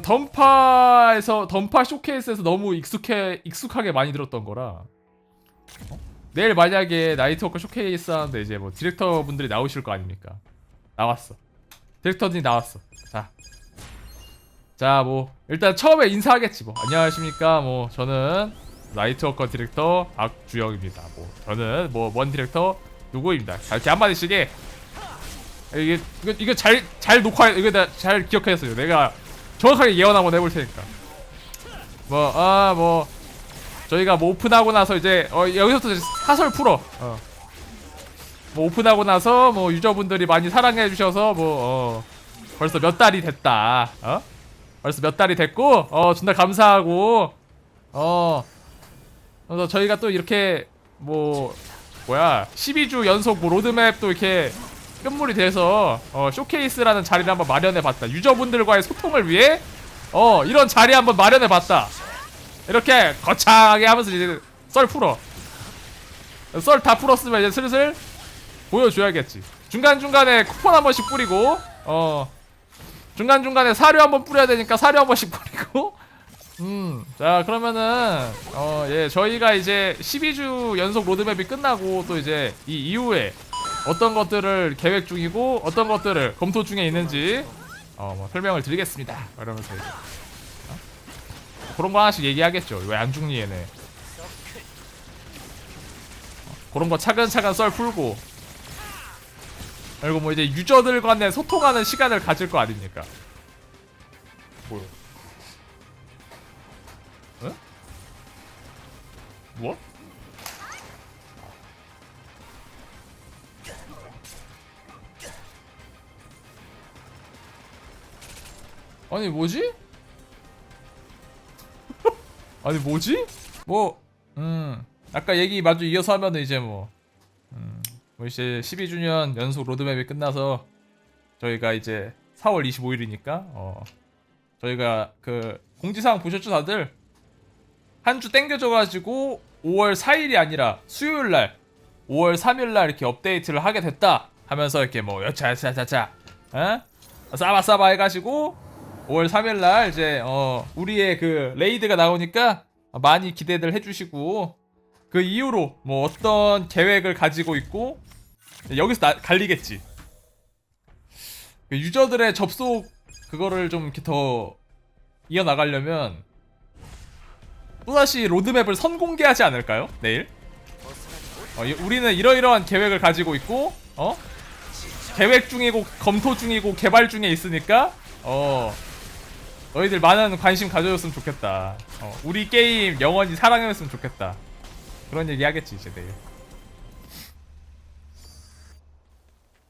던파에서 던파 쇼케이스에서 너무 익숙해 익숙하게 많이 들었던 거라 어? 내일 만약에 나이트워크 쇼케이스 하는데 이제 뭐 디렉터 분들이 나오실 거 아닙니까 나왔어 디렉터들이 나왔어 자 자, 뭐 일단 처음에 인사하겠지 뭐. 안녕하십니까? 뭐 저는 나이트워커 디렉터 박주영입니다. 뭐 저는 뭐원 디렉터 누구입니다. 자, 이렇게 한 마디씩 해. 이게 이거 이거 잘 잘 녹화 이거 다 잘 기억했어요. 내가 정확하게 예언 한번 해볼 테니까. 뭐 아 뭐 저희가 뭐 오픈하고 나서 이제 어 여기서부터 사설 풀어. 어. 뭐 오픈하고 나서 뭐 유저분들이 많이 사랑해 주셔서 뭐 어, 벌써 몇 달이 됐다. 어? 벌써 몇 달이 됐고 어 존나 감사하고 어 그래서 저희가 또 이렇게 뭐 뭐야 12주 연속 뭐 로드맵도 이렇게 끝물이 돼서 어 쇼케이스라는 자리를 한번 마련해 봤다. 유저분들과의 소통을 위해 어 이런 자리 한번 마련해 봤다. 이렇게 거창하게 하면서 이제 썰 풀어. 썰 다 풀었으면 이제 슬슬 보여줘야겠지. 중간중간에 쿠폰 한 번씩 뿌리고 어 중간중간에 사료 한 번 뿌려야 되니까 사료 한 번씩 뿌리고. 음, 자 그러면은 어, 예, 저희가 이제 12주 연속 로드맵이 끝나고 또 이제 이 이후에 어떤 것들을 계획 중이고 어떤 것들을 검토 중에 있는지 어, 뭐 설명을 드리겠습니다. 그러면서 이제 어? 그런 거 하나씩 얘기하겠죠. 왜 안 죽니 얘네. 어, 그런 거 차근차근 썰 풀고 그리고 뭐 이제 유저들 간에 소통하는 시간을 가질 거 아닙니까? 뭐요? 에? 뭐? 아니 뭐지? 아니 뭐지? 뭐, 음, 아까 얘기 마주 이어서 하면은 이제 뭐, 음, 뭐 이제 12주년 연속 로드맵이 끝나서 저희가 이제 4월 25일이니까 어 저희가 그 공지사항 보셨죠 다들 한 주 땡겨져가지고 5월 4일이 아니라 수요일 날 5월 3일 날 이렇게 업데이트를 하게 됐다 하면서 이렇게 뭐 여차차차차 어? 싸바싸바 해가지고 5월 3일 날 이제 어 우리의 그 레이드가 나오니까 많이 기대들 해주시고 그 이후로 뭐 어떤 계획을 가지고 있고 여기서 나, 갈리겠지. 그 유저들의 접속 그거를 좀 이렇게 더 이어 나가려면 또다시 로드맵을 선공개하지 않을까요? 내일? 어, 이- 우리는 이러이러한 계획을 가지고 있고 어? 계획 중이고 검토 중이고 개발 중에 있으니까 어 너희들 많은 관심 가져줬으면 좋겠다. 어, 우리 게임 영원히 사랑했으면 좋겠다. 그런 얘기 하겠지 이제 내일.